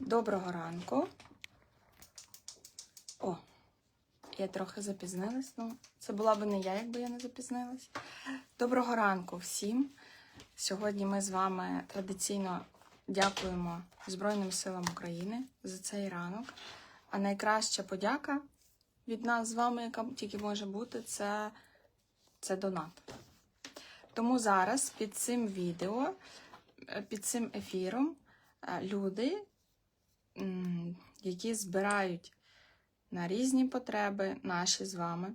Доброго ранку. О, я трохи запізнилась. Ну, це була б не я, якби я не запізнилась. Доброго ранку всім. Сьогодні ми з вами традиційно дякуємо Збройним силам України за цей ранок. А найкраща подяка від нас з вами, яка тільки може бути, це, це донат. Тому зараз під цим відео, під цим ефіром е, люди, які збирають на різні потреби наші з вами,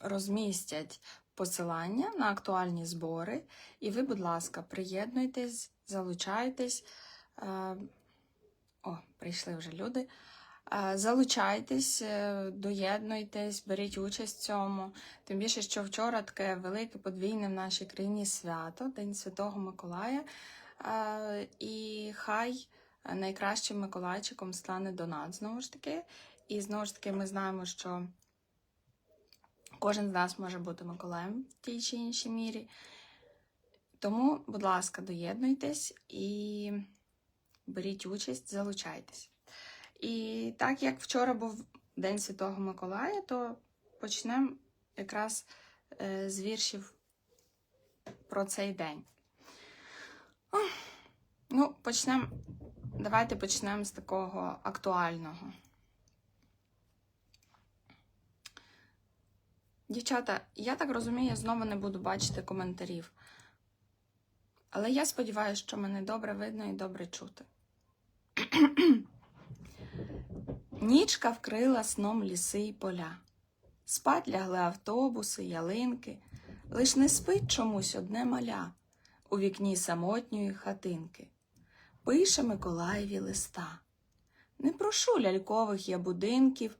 розмістять посилання на актуальні збори. І ви, будь ласка, приєднуйтесь, залучайтесь. Е, О, прийшли вже люди. Е, Залучайтесь, е, доєднуйтесь, беріть участь в цьому. Тим більше, що вчора таке велике подвійне в нашій країні свято, День Святого Миколая. Е, І хай найкращим Миколайчиком стане донат знову ж таки. І знову ж таки, ми знаємо, що кожен з нас може бути Миколаєм в тій чи іншій мірі. Тому, будь ласка, доєднуйтесь і беріть участь, залучайтесь. І так як вчора був День Святого Миколая, то почнемо якраз е, з віршів про цей день. Ну, почнемо. Давайте почнемо з такого актуального. Дівчата, я так розумію, я знову не буду бачити коментарів. Але я сподіваюся, що мене добре видно і добре чути. Нічка вкрила сном ліси й поля. Спать лягли автобуси, ялинки, лиш не спить чомусь одне маля у вікні самотньої хатинки. Пише Миколаєві листа. Не прошу лялькових я будинків,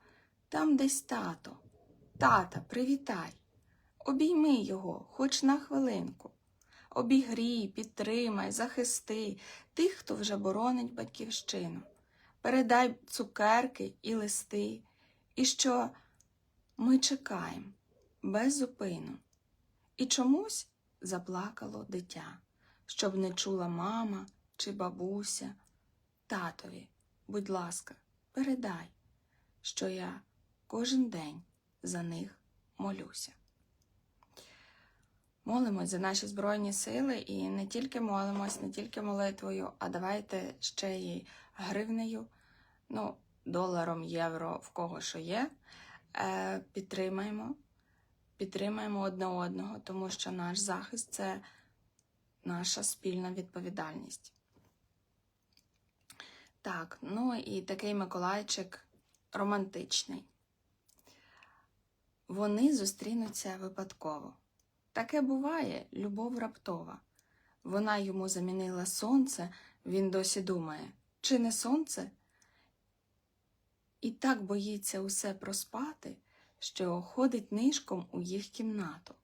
там десь тато. Тата, привітай. Обійми його хоч на хвилинку. Обігрій, підтримай, захисти тих, хто вже боронить батьківщину. Передай цукерки і листи, і що ми чекаємо без зупину. І чомусь заплакало дитя, щоб не чула мама чи бабуся. Татові, будь ласка, передай, що я кожен день за них молюся. Молимось за наші Збройні сили і не тільки молимось, не тільки молитвою, а давайте ще й гривнею, ну, доларом, євро, в кого що є. Е, підтримаємо, підтримаємо одне одного, тому що наш захист це наша спільна відповідальність. Так, ну і такий Миколайчик романтичний. Вони зустрінуться випадково. Таке буває, любов раптова. Вона йому замінила сонце, він досі думає, чи не сонце? І так боїться усе проспати, що ходить нишком у їх кімнату,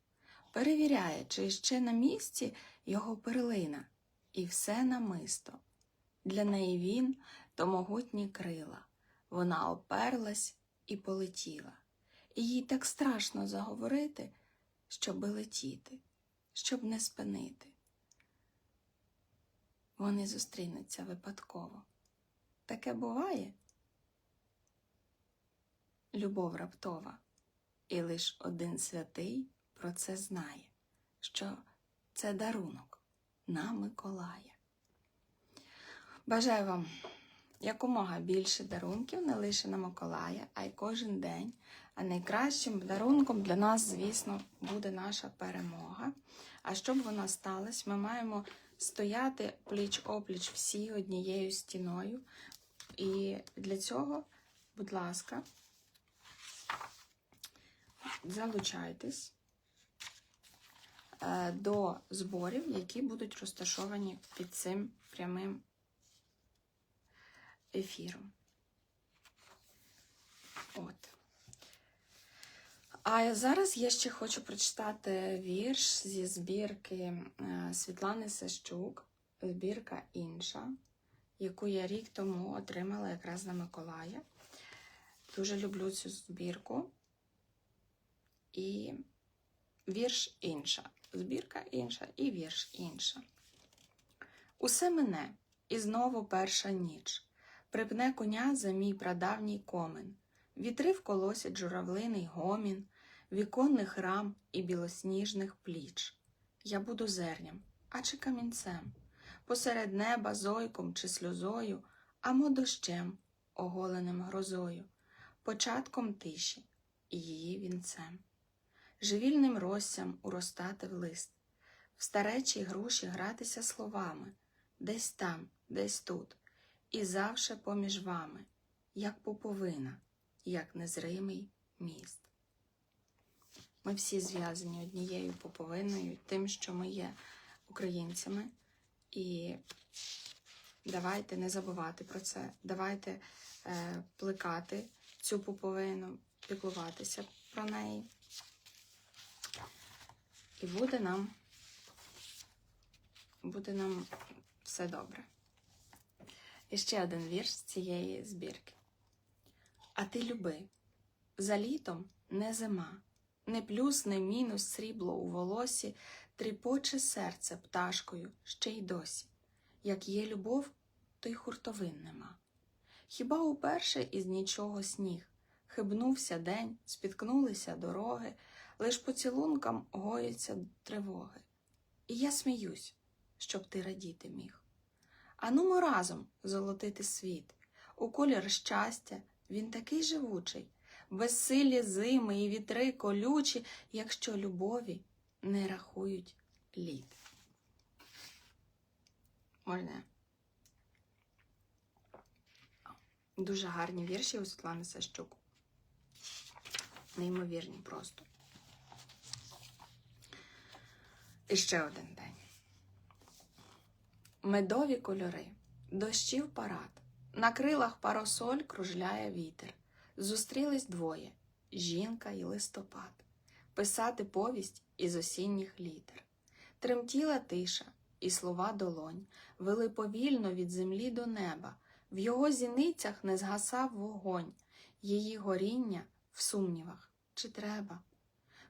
перевіряє, чи ще на місці його перлина, і все намисто. Для неї він то могутні крила. Вона оперлась і полетіла. І їй так страшно заговорити, щоби летіти, щоб не спинити. Вони зустрінуться випадково. Таке буває. Любов раптова, і лиш один святий про це знає, що це дарунок на Миколая. Бажаю вам якомога більше дарунків, не лише на Миколая, а й кожен день. А найкращим дарунком для нас, звісно, буде наша перемога. А щоб вона сталася, ми маємо стояти пліч-опліч всі однією стіною. І для цього, будь ласка, залучайтесь е, до зборів, які будуть розташовані під цим прямим ефіром. От. А зараз я ще хочу прочитати вірш зі збірки е, Світлани Сащук, збірка інша, яку я рік тому отримала якраз на Миколая. Дуже люблю цю збірку. І вірш інша. Збірка інша і вірш інша. Усе мине, і знову перша ніч. Припне коня за мій прадавній комин. Вітри вколосять журавлиний гомін, віконних рам і білосніжних пліч. Я буду зерням, а чи камінцем, посеред неба зойком чи сльозою, амо дощем, оголеним грозою, початком тиші і її вінцем. Живільним розсям уростати в лист, в старечій груші гратися словами, десь там, десь тут, і завше поміж вами, як пуповина, як незримий міст. Ми всі зв'язані однією пуповиною, тим, що ми є українцями. І давайте не забувати про це. Давайте е, плекати цю пуповину, піклуватися про неї. І буде нам, буде нам все добре. І ще один вірш з цієї збірки. А ти люби, за літом не зима, не плюс, не мінус срібло у волосі, тріпоче серце пташкою ще й досі. Як є любов, то й хуртовин нема. Хіба уперше із нічого сніг, хибнувся день, спіткнулися дороги, лиш поцілункам гояться тривоги. І я сміюсь, щоб ти радіти міг. Анумо разом золотити світ, у колір щастя він такий живучий, безсилі зими і вітри колючі, якщо любові не рахують літ. Можна? Дуже гарні вірші у Світлани Сащук. Неймовірні просто. І ще один день. Медові кольори, дощів парад, на крилах парасоль кружляє вітер. Зустрілись двоє жінка і листопад, писати повість із осінніх літер. Тремтіла тиша, і слова долонь вели повільно від землі до неба. В його зіницях не згасав вогонь, її горіння в сумнівах чи треба.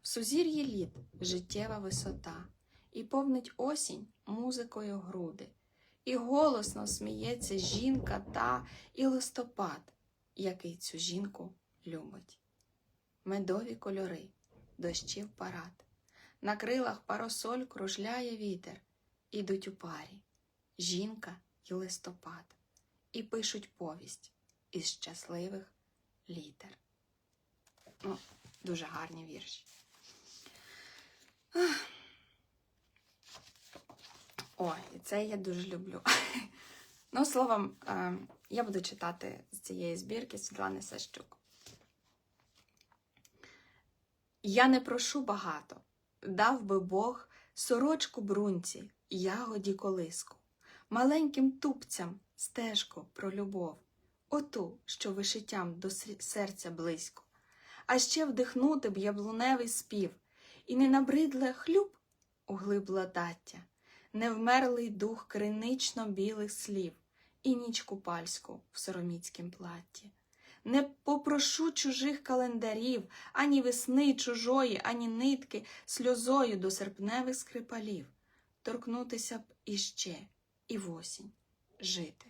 В сузір'ї літ життєва висота, і повнить осінь музикою груди, і голосно сміється жінка та і листопад, який цю жінку любить. Медові кольори, дощів парад, на крилах парасоль кружляє вітер, ідуть у парі жінка і листопад, і пишуть повість із щасливих літер. Ну, дуже гарні вірші. Ах. О, і це я дуже люблю. Ну, словом, е, я буду читати з цієї збірки Світлани Сащук. Я не прошу багато, дав би Бог сорочку брунці, ягоді колиску, маленьким тупцям стежку про любов, оту, що вишиттям до серця близько, а ще вдихнути б яблуневий спів, і не набридле хлюб у глиб ладаття, невмерлий дух кринично білих слів, і ніч купальську в сороміцькім платті. Не попрошу чужих календарів, ані весни чужої, ані нитки сльозою до серпневих скрипалів, торкнутися б іще, і в осінь жити.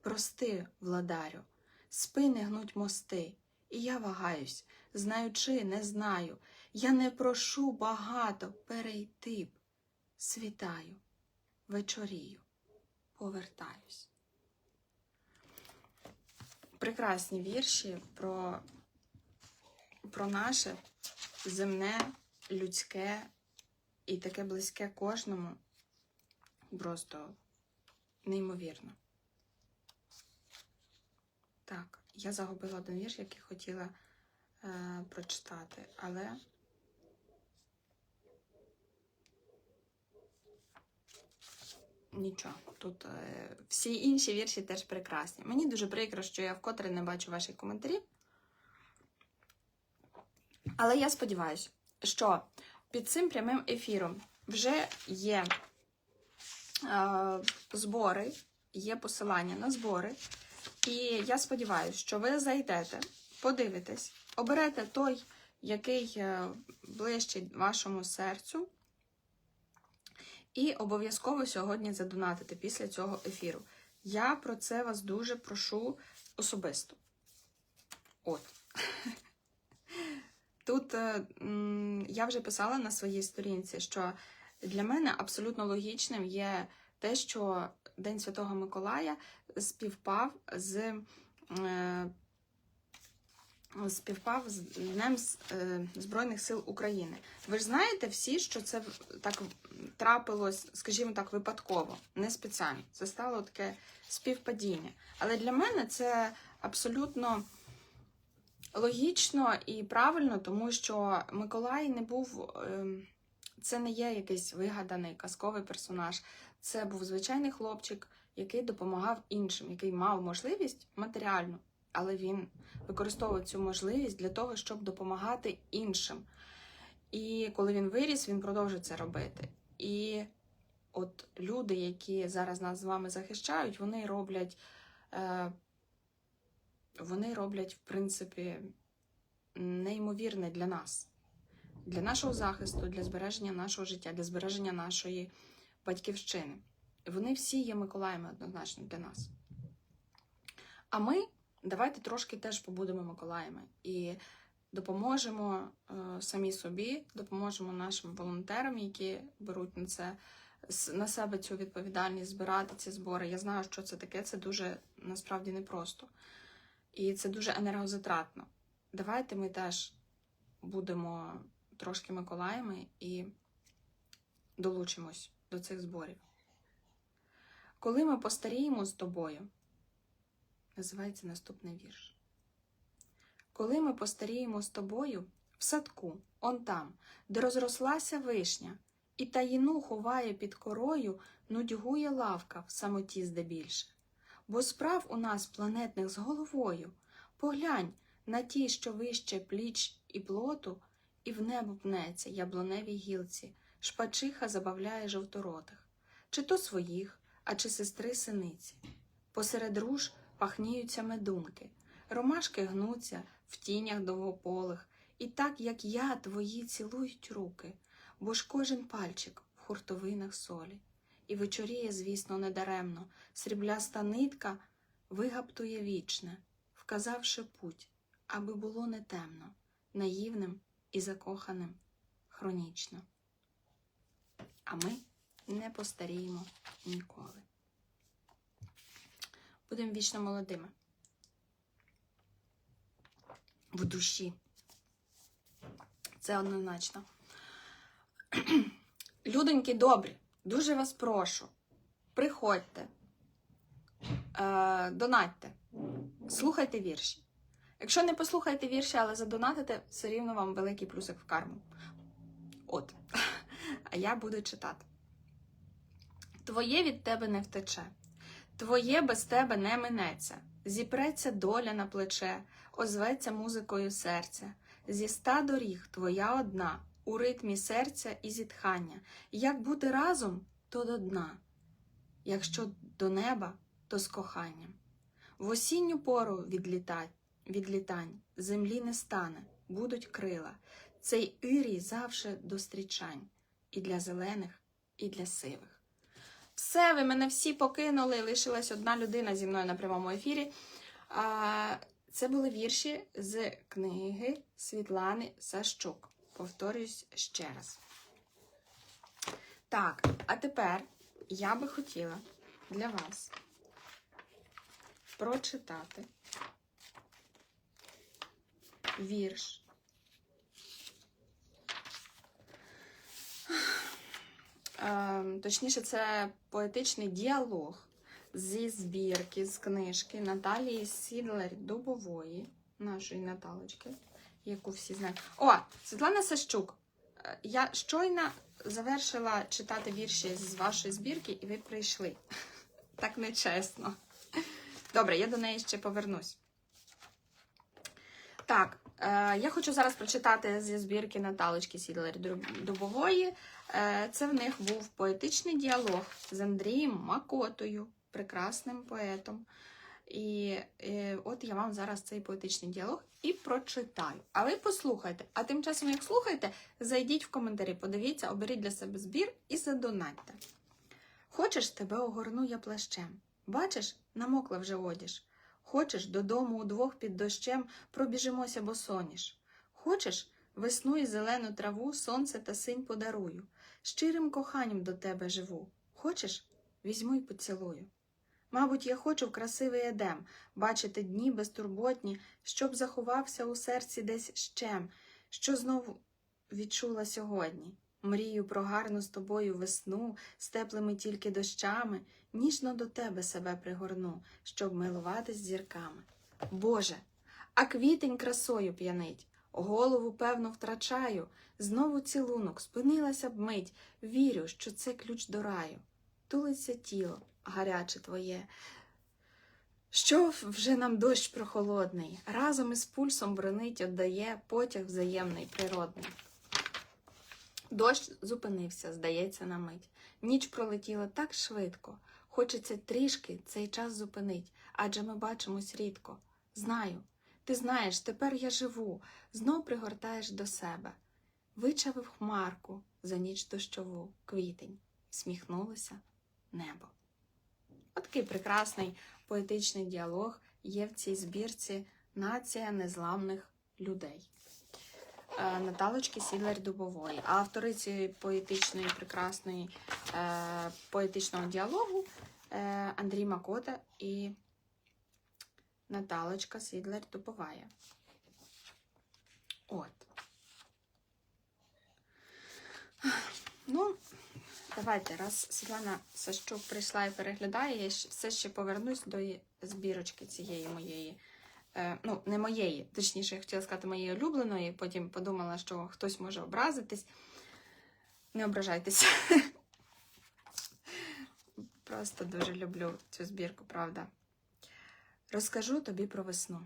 Прости, владарю, спини гнуть мости, і я вагаюсь, знаючи, не знаю, я не прошу багато перейти б. Світаю, вечорію, повертаюсь. Прекрасні вірші про, про наше земне, людське і таке близьке кожному. Просто неймовірно. Так, я загубила один вірш, який хотіла е, прочитати, але. Нічого, тут е, всі інші вірші теж прекрасні. Мені дуже прикро, що я вкотре не бачу ваші коментарі. Але я сподіваюся, що під цим прямим ефіром вже є е, збори, є посилання на збори. І я сподіваюся, що ви зайдете, подивитесь, оберете той, який е, ближчий вашому серцю. І обов'язково сьогодні задонатити після цього ефіру. Я про це вас дуже прошу особисто. От. Тут е, я вже писала на своїй сторінці, що для мене абсолютно логічним є те, що День Святого Миколая співпав з. Співпав з Днем е, Збройних сил України. Ви ж знаєте всі, що це так трапилось, скажімо так, випадково, не спеціально. Це стало таке співпадіння. Але для мене це абсолютно логічно і правильно, тому що Миколай не був. ем, Це не є якийсь вигаданий казковий персонаж. Це був звичайний хлопчик, який допомагав іншим, який мав можливість матеріальну, але він використовував цю можливість для того, щоб допомагати іншим. І коли він виріс, він продовжив це робити. І от люди, які зараз нас з вами захищають, вони роблять, е, вони роблять, в принципі, неймовірне для нас, для нашого захисту, для збереження нашого життя, для збереження нашої батьківщини. Вони всі є Миколаями однозначно для нас. А ми давайте трошки теж побудемо Миколаями і допоможемо е, самі собі, допоможемо нашим волонтерам, які беруть на це на себе цю відповідальність збирати ці збори. Я знаю, що це таке. Це дуже насправді непросто. І це дуже енергозатратно. Давайте ми теж будемо трошки Миколаями і долучимось до цих зборів. Коли ми постаріємо з тобою, називається наступний вірш. Коли ми постаріємо з тобою в садку, он там, де розрослася вишня, і таїну ховає під корою, нудьгує лавка в самоті здебільше. Бо справ у нас планетних з головою. Поглянь на ті, що вище пліч і плоту, і в небо пнеться яблуневій гілці, шпачиха забавляє жовторотих, чи то своїх, а чи сестри синиці. Посеред руж пахніються медунки, ромашки гнуться в тінях довгополих, і так, як я, твої цілують руки, бо ж кожен пальчик в хуртовинах солі. І вечоріє, звісно, недаремно, срібляста нитка вигаптує вічне, вказавши путь, аби було не темно, наївним і закоханим хронічно. А ми не постаріємо ніколи. Будемо вічно молодими. В душі. Це однозначно. Людоньки добрі, дуже вас прошу. Приходьте, е, донатьте, слухайте вірші. Якщо не послухаєте вірші, але задонатите, все рівно вам великий плюсик в карму. От. А я буду читати. Твоє від тебе не втече, твоє без тебе не минеться. Зіпреться доля на плече, озветься музикою серця. Зі ста доріг твоя одна, у ритмі серця і зітхання. Як бути разом, то до дна. Якщо до неба, то з коханням. В осінню пору відлітань землі не стане, будуть крила. Цей ірій завше до стрічань і для зелених, і для сивих. Все, ви мене всі покинули. Лишилась одна людина зі мною на прямому ефірі. Це були вірші з книги Світлани Сащук. Повторюсь ще раз. Так, а тепер я би хотіла для вас прочитати вірш. Ем, Точніше, це поетичний діалог зі збірки, з книжки Наталії Сідлер Дубової, нашої Наталочки, яку всі знають. О, Світлана Сащук. Е, Я щойно завершила читати вірші з вашої збірки, і ви прийшли. Так нечесно. Добре, я до неї ще повернусь. Так, я хочу зараз прочитати зі збірки Наталочки Сідлер Дубової. Е, це в них був поетичний діалог з Андрієм Макотою, прекрасним поетом. І е, от я вам зараз цей поетичний діалог і прочитаю. А ви послухайте. А тим часом, як слухаєте, зайдіть в коментарі, подивіться, оберіть для себе збір і задонатьте. Хочеш, тебе огорну я плащем. Бачиш, намокла вже одіж. Хочеш, додому удвох під дощем пробіжимося босоніж. Хочеш, весну і зелену траву, сонце та синь подарую. Щирим коханням до тебе живу. Хочеш, візьму й поцілую. Мабуть, я хочу в красивий едем бачити дні безтурботні, щоб заховався у серці десь щем, що знову відчула сьогодні. Мрію про гарну з тобою весну, з теплими тільки дощами, ніжно до тебе себе пригорну, щоб милуватись зірками. Боже, а квітень красою п'янить, голову, певно, втрачаю, знову цілунок, спинилася б мить, вірю, що це ключ до раю. Тулиться тіло, гаряче твоє. Що вже нам дощ прохолодний, разом із пульсом бронить, отдає потяг взаємний природний. Дощ зупинився, здається, на мить. Ніч пролетіла так швидко. Хочеться трішки цей час зупинить, адже ми бачимось рідко. Знаю, ти знаєш, тепер я живу, знов пригортаєш до себе. Вичавив хмарку за ніч дощову, квітень, сміхнулося небо. Отакий прекрасний поетичний діалог є в цій збірці Нація незламних людей. Е, Наталочки Сідлер Дубової. А автори поетичної, прекрасної е, поетичного діалогу е, Андрій Макота і Наталочка Сідлер Дубовая. От. Ну, давайте, раз Світлана Сащук прийшла і переглядає, я все ще повернусь до збірочки цієї моєї. Е, ну, не моєї, точніше, я хотіла сказати моєї улюбленої, потім подумала, що хтось може образитись. Не ображайтеся. Просто дуже люблю цю збірку, правда. Розкажу тобі про весну,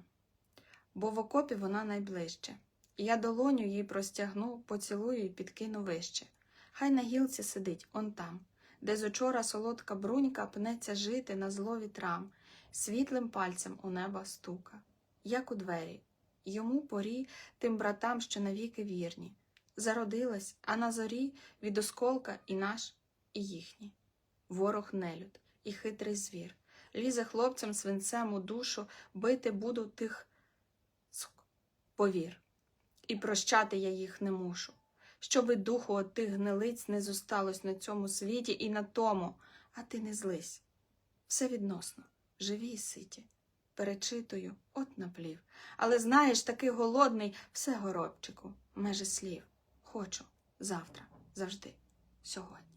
бо в окопі вона найближче. Я долоню їй простягну, поцілую і підкину вище. Хай на гілці сидить он там, де з учора солодка брунька пнеться жити на зло вітрам, світлим пальцем у неба стука, як у двері, йому порі тим братам, що навіки вірні. Зародилась, а на зорі від осколка і наш, і їхній. Ворог нелюд і хитрий звір. Лізе хлопцям свинцем у душу, бити буду тих повір. І прощати я їх не мушу. Щоби духу от тих гнилиць не зосталось на цьому світі і на тому, а ти не злись. Все відносно, живі і ситі. Перечитую, от наплів. Але знаєш, такий голодний, все горобчику, меже слів. Хочу завтра, завжди, сьогодні.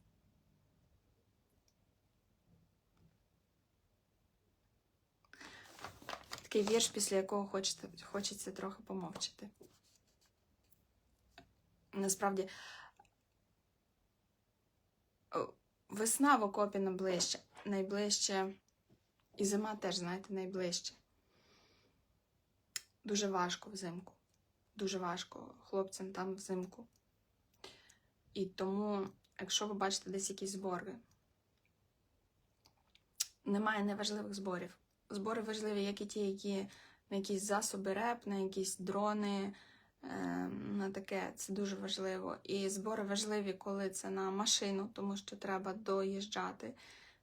Такий вірш, після якого хочеться, хочеться трохи помовчати. Насправді, весна в окопі найближче, найближче, і зима теж, знаєте, найближче. Дуже важко взимку. Дуже важко хлопцям там взимку. І тому, якщо ви бачите десь якісь збори, немає неважливих зборів. Збори важливі, як і ті, які на якісь засоби РЕП, на якісь дрони, е, на таке це дуже важливо. І збори важливі, коли це на машину, тому що треба доїжджати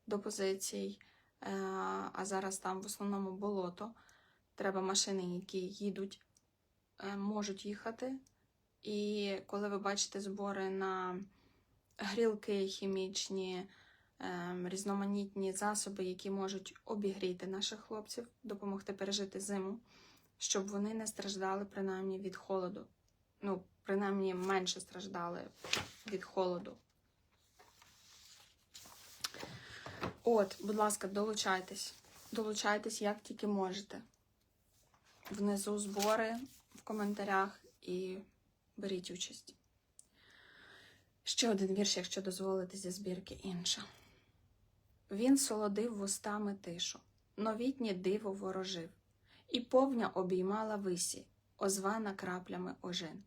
до позицій. Е, а зараз там в основному болото. Треба машини, які їдуть, е, можуть їхати. І коли ви бачите збори на грілки хімічні, ем, різноманітні засоби, які можуть обігріти наших хлопців, допомогти пережити зиму, щоб вони не страждали принаймні від холоду. Ну, принаймні менше страждали від холоду. От, будь ласка, долучайтесь. Долучайтесь як тільки можете. Внизу збори в коментарях і беріть участь. Ще один вірш, якщо дозволите, зі збірки інша. Він солодив вустами тишу, новітнє диво ворожив, і повня обіймала висі, озвана краплями ожин.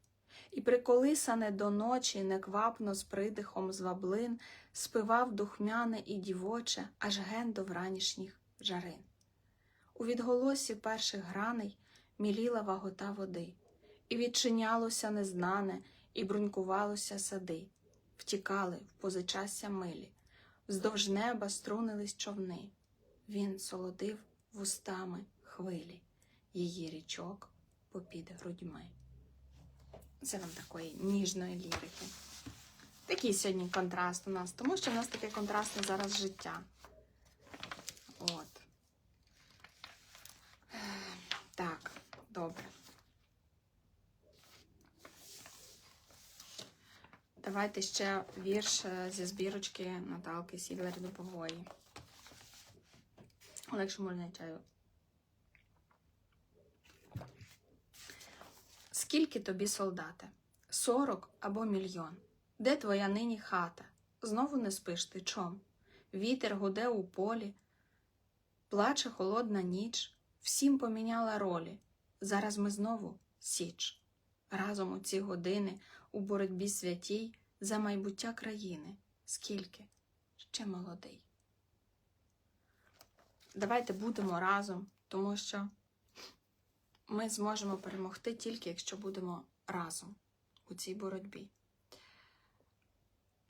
І приколисане до ночі, неквапно з придихом зваблин, спивав духмяне і дівоче, аж ген до вранішніх жарин. У відголосі перших граней міліла вагота води, і відчинялося незнане, і брунькувалося сади, втікали в позичасся милі, вздовж неба струнились човни. Він солодив вустами хвилі, її річок попід грудьми. Це вам такої ніжної лірики. Такий сьогодні контраст у нас, тому що в нас таке контрастне зараз життя. От. Так, добре. Давайте ще вірш е, зі збірочки Наталки Сідлер Дубової. Олегше можна чаю. Скільки тобі, солдате? Сорок або мільйон. Де твоя нині хата? Знову не спиш ти чом? Вітер гуде у полі, плаче холодна ніч, всім поміняла ролі. Зараз ми знову січ. Разом у ці години у боротьбі святій за майбуття країни. Скільки? Ще молодий. Давайте будемо разом, тому що ми зможемо перемогти тільки, якщо будемо разом у цій боротьбі.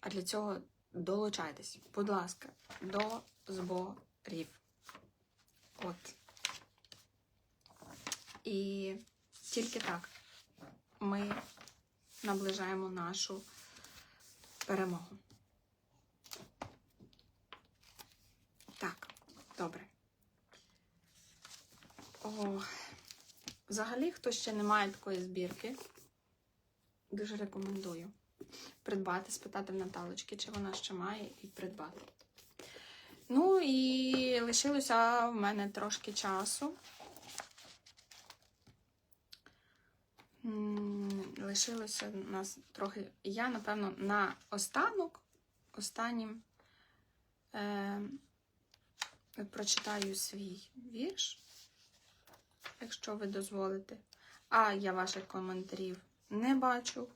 А для цього долучайтесь, будь ласка, до зборів. От. І тільки так ми наближаємо нашу перемогу. Так, добре. О, взагалі, хто ще не має такої збірки, дуже рекомендую придбати, спитати в Наталочки, чи вона ще має, і придбати. Ну і лишилося в мене трошки часу. Лишилося у нас трохи. Я, напевно, на останок, останнім е, прочитаю свій вірш, якщо ви дозволите. А я ваших коментарів не бачу,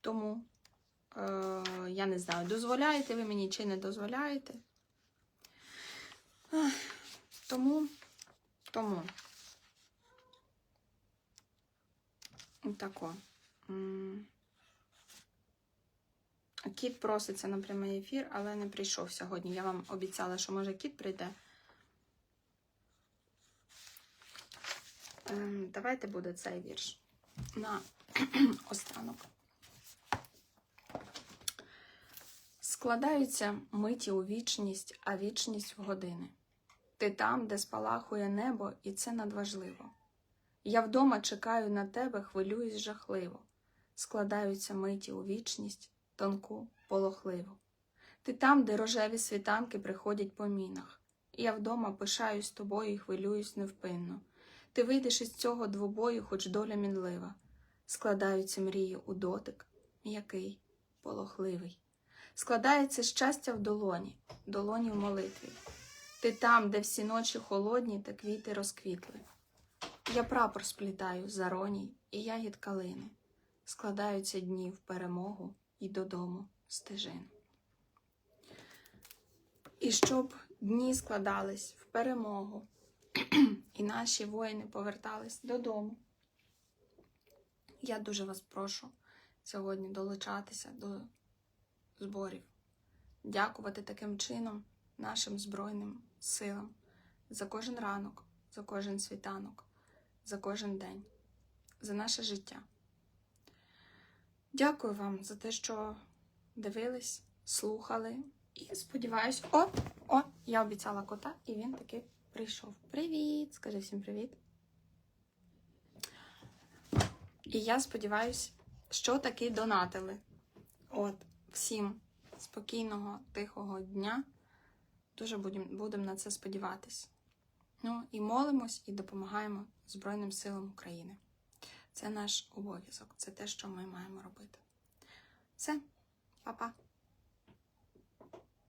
тому е, я не знаю, дозволяєте ви мені чи не дозволяєте. Тому, тому. Тако. Кіт проситься на прямий ефір, але не прийшов сьогодні. Я вам обіцяла, що може кіт прийде. Давайте буде цей вірш на останок. Складаються миті у вічність, а вічність в години. Ти там, де спалахує небо, і це надважливо. Я вдома чекаю на тебе, хвилююсь жахливо. Складаються миті у вічність, тонку, полохливу. Ти там, де рожеві світанки приходять по мінах. Я вдома пишаюсь тобою і хвилююсь невпинно. Ти вийдеш із цього двобою, хоч доля мінлива. Складаються мрії у дотик, м'який, полохливий. Складається щастя в долоні, долоні в молитві. Ти там, де всі ночі холодні та квіти розквітли. Я прапор сплітаю з зароній і ягід калини. Складаються дні в перемогу і додому стежин. І щоб дні складались в перемогу, і наші воїни повертались додому. Я дуже вас прошу сьогодні долучатися до зборів, дякувати таким чином нашим Збройним силам за кожен ранок, за кожен світанок, за кожен день, за наше життя. Дякую вам за те, що дивились, слухали. І сподіваюсь, о, о, я обіцяла кота, і він таки прийшов. Привіт! Скажи всім привіт. І я сподіваюсь, що таки донатили. От, всім спокійного, тихого дня. Дуже будемо будем на це сподіватись. Ну, і молимось, і допомагаємо Збройним силам України. Це наш обов'язок, це те, що ми маємо робити. Все, па-па.